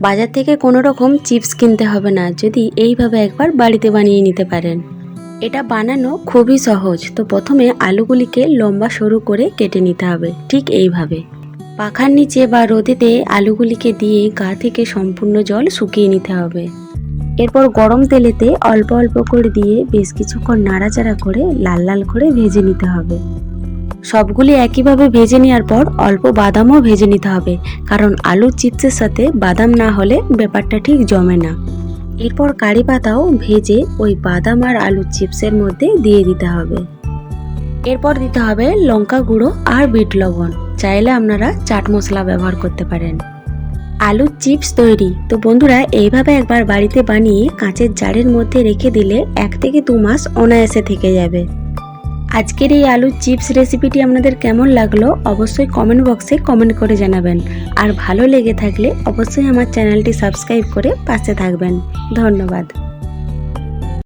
বাজার থেকে কোনো রকম চিপস কিনতে হবে না, যদি এইভাবে একবার বাড়িতে বানিয়ে নিতে পারেন। এটা বানানো খুবই সহজ। তো প্রথমে আলুগুলিকে লম্বা সরু করে কেটে নিতে হবে, ঠিক এইভাবে। পাখার নিচে বা রোদেতে আলুগুলিকে দিয়ে গা থেকে সম্পূর্ণ জল শুকিয়ে নিতে হবে। এরপর গরম তেলেতে অল্প অল্প করে দিয়ে বেশ কিছুক্ষণ নাড়াচাড়া করে লাল লাল করে ভেজে নিতে হবে। সবগুলি একইভাবে ভেজে নেওয়ার পর অল্প বাদামও ভেজে নিতে হবে, কারণ আলুর চিপসের সাথে বাদাম না হলে ব্যাপারটা ঠিক জমে না। এরপর কারি পাতাও ভেজে ওই বাদাম আর আলুর চিপসের মধ্যে দিয়ে দিতে হবে। এরপর দিতে হবে লঙ্কা গুঁড়ো আর বিট লবণ, চাইলে আপনারা চাট মশলা ব্যবহার করতে পারেন। আলুর চিপস তৈরি। তো বন্ধুরা, এইভাবে একবার বাড়িতে বানিয়ে কাঁচের জারের মধ্যে রেখে দিলে এক থেকে দু মাস অনায়াসে থেকে যাবে। আজকের এই আলুর চিপস রেসিপিটি আপনাদের কেমন লাগল অবশ্যই কমেন্ট বক্সে কমেন্ট করে জানাবেন। আর ভালো লেগে থাকলে অবশ্যই আমার চ্যানেলটি সাবস্ক্রাইব করে পাশে থাকবেন। ধন্যবাদ।